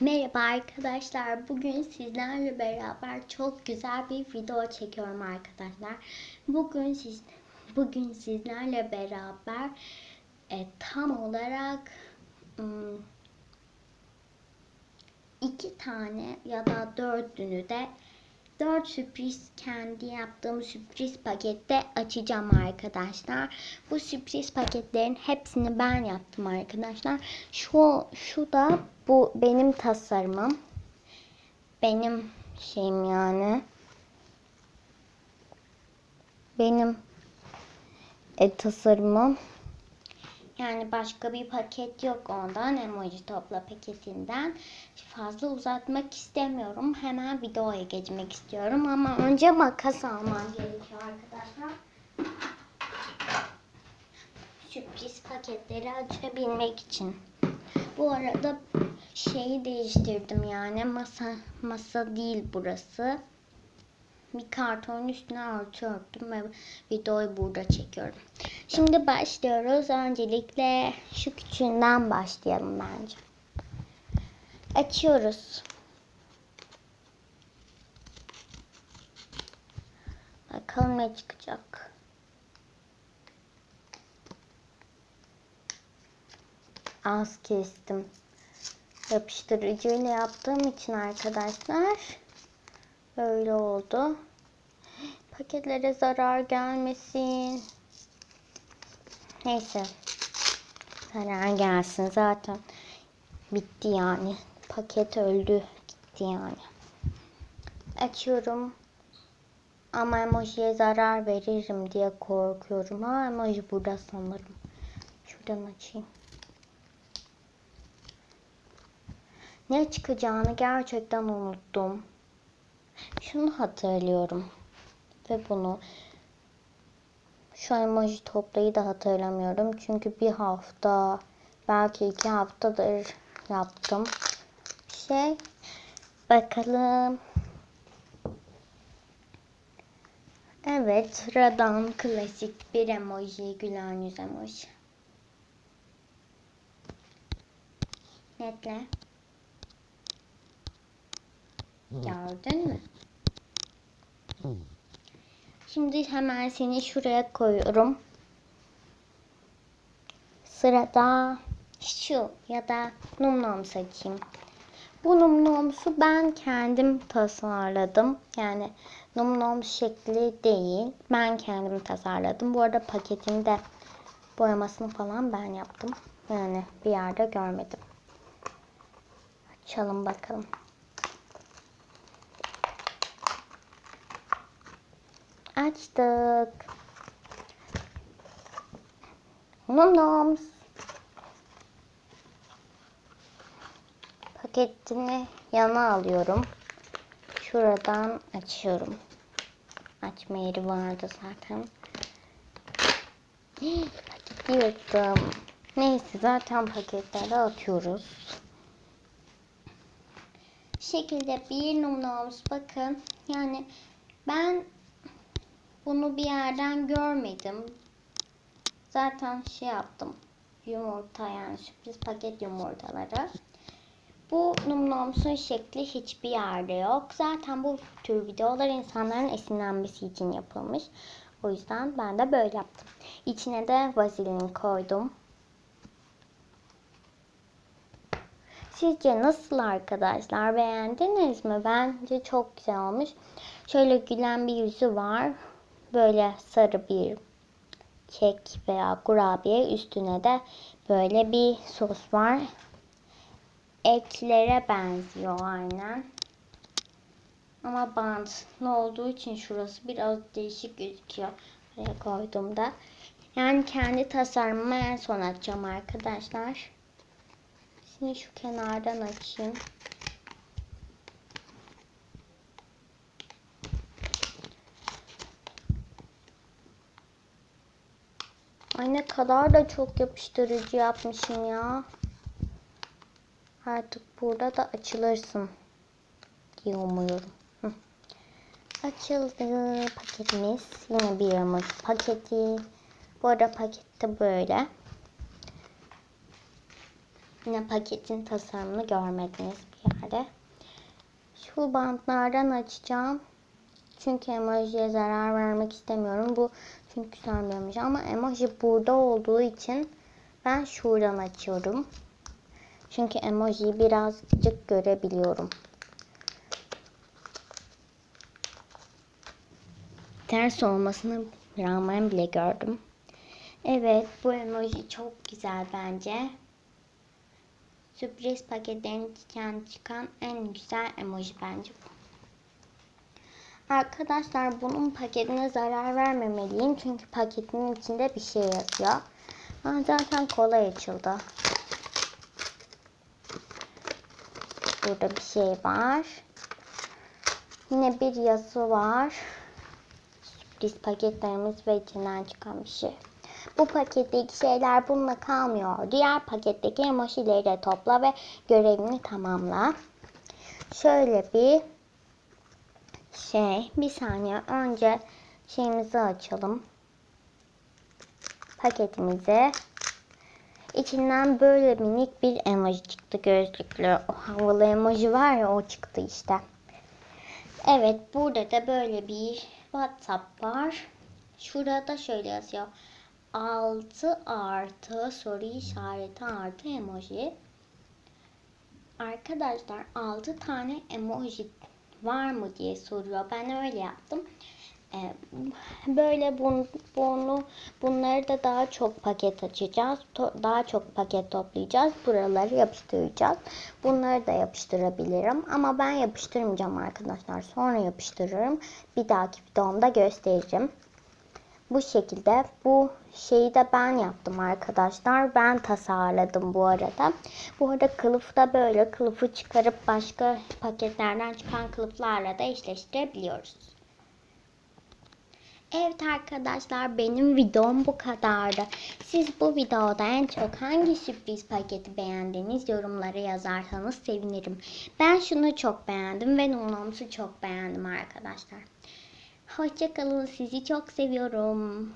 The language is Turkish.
Merhaba arkadaşlar. Bugün sizlerle beraber çok güzel bir video çekiyorum arkadaşlar. Bugün siz bugün sizlerle beraber e, tam olarak ım, iki tane ya da dördünü de dört sürpriz kendi yaptığım sürpriz pakette açacağım arkadaşlar. Bu sürpriz paketlerin hepsini ben yaptım arkadaşlar. Şu şu da bu benim tasarımım. Benim şeyim yani. Benim e, tasarımım. Yani başka bir paket yok ondan. Emoji topla paketinden. Fazla uzatmak istemiyorum. Hemen videoya geçmek istiyorum. Ama önce makas almam gerekiyor arkadaşlar. Sürpriz paketleri açabilmek için. Bu arada şeyi değiştirdim yani. Masa masa değil burası. Bir kartonun üstüne örtü örttüm ve videoyu burada çekiyorum. Şimdi başlıyoruz. Öncelikle şu küçüğünden başlayalım bence. Açıyoruz. Bakalım ne çıkacak. Az kestim. Yapıştırıcıyla yaptığım için arkadaşlar böyle oldu. Paketlere zarar gelmesin. Neyse. Zarar gelsin zaten. Bitti yani. Paket öldü. Gitti yani. Açıyorum. Ama emojiye zarar veririm diye korkuyorum. Ha emoji burada sanırım. Şuradan açayım. Ne çıkacağını gerçekten unuttum. Şunu hatırlıyorum. Ve bunu şu emoji toplayı da hatırlamıyorum. Çünkü bir hafta belki iki haftadır yaptım. Şey bakalım. Evet sıradan klasik bir emoji gülen yüz emoji. Netle. Gördün mü? Şimdi hemen seni şuraya koyuyorum. Sırada şu ya da numnom seçeyim. Bu numnomsu ben kendim tasarladım. Yani numnom şekli değil. Ben kendim tasarladım. Bu arada paketini de boyamasını falan ben yaptım. Yani bir yerde görmedim. Açalım bakalım. Açtık. Nom noms. Paketini yana alıyorum. Şuradan açıyorum. Açma yeri vardı zaten. Paketi yırttım. Neyse zaten paketleri atıyoruz. Şekilde bir numaralı bakın. Yani ben bunu bir yerden görmedim. Zaten şey yaptım. Yumurta yani sürpriz paket yumurtaları. Bu numnomsun şekli hiçbir yerde yok. Zaten bu tür videolar insanların esinlenmesi için yapılmış. O yüzden ben de böyle yaptım. İçine de vazelin koydum. Sizce nasıl arkadaşlar? Beğendiniz mi? Bence çok güzel olmuş. Şöyle gülen bir yüzü var. Böyle sarı bir kek veya kurabiye. Üstüne de böyle bir sos var. Eklere benziyor aynen. Ama bantlı olduğu için şurası biraz değişik gözüküyor. Buraya koyduğumda. Yani kendi tasarımımı en son açacağım arkadaşlar. Şimdi şu kenardan açayım. Ay ne kadar da çok yapıştırıcı yapmışım ya. Artık burada da açılırsın diye umuyorum. Açıldı paketimiz. Yine bir yamuk paketi. Bu arada pakette böyle. Yine paketin tasarımını görmediniz bir yerde. Şu bantlardan açacağım. Çünkü emojiye zarar vermek istemiyorum. Bu çünkü sarmıyormuş ama emoji burada olduğu için ben şuradan açıyorum. Çünkü emojiyi birazcık görebiliyorum. Ters olmasını rağmen bile gördüm. Evet bu emoji çok güzel bence. Sürpriz paketten çıkan en güzel emoji bence bu. Arkadaşlar bunun paketine zarar vermemeliyim. Çünkü paketinin içinde bir şey yazıyor. Ha, zaten kolay açıldı. Burada bir şey var. Yine bir yazı var. Sürpriz paketlerimiz ve içinden çıkan bir şey. Bu paketteki şeyler bununla kalmıyor. Diğer paketteki emojileri de topla ve görevini tamamla. Şöyle bir şey. Bir saniye önce şeyimizi açalım. Paketimizi. İçinden böyle minik bir emoji çıktı gözlüklü. O havalı emoji var ya o çıktı işte. Evet burada da böyle bir WhatsApp var. Şurada şöyle yazıyor. 6 artı soru işareti artı emoji. Arkadaşlar 6 tane emoji var mı diye soruyor. Ben öyle yaptım. Ee, böyle bunu, bunu bunları da daha çok paket açacağız. Daha çok paket toplayacağız. Buraları yapıştıracağız. Bunları da yapıştırabilirim. Ama ben yapıştırmayacağım arkadaşlar. Sonra yapıştırırım. Bir dahaki videomda göstereceğim. Bu şekilde bu şeyi de ben yaptım arkadaşlar. Ben tasarladım bu arada. Bu arada kılıfı da böyle kılıfı çıkarıp başka paketlerden çıkan kılıflarla da eşleştirebiliyoruz. Evet arkadaşlar benim videom bu kadardı. Siz bu videoda en çok hangi sürpriz paketi beğendiniz yorumlara yazarsanız sevinirim. Ben şunu çok beğendim ve Nunoms'u çok beğendim arkadaşlar. Hoşçakalın sizi çok seviyorum.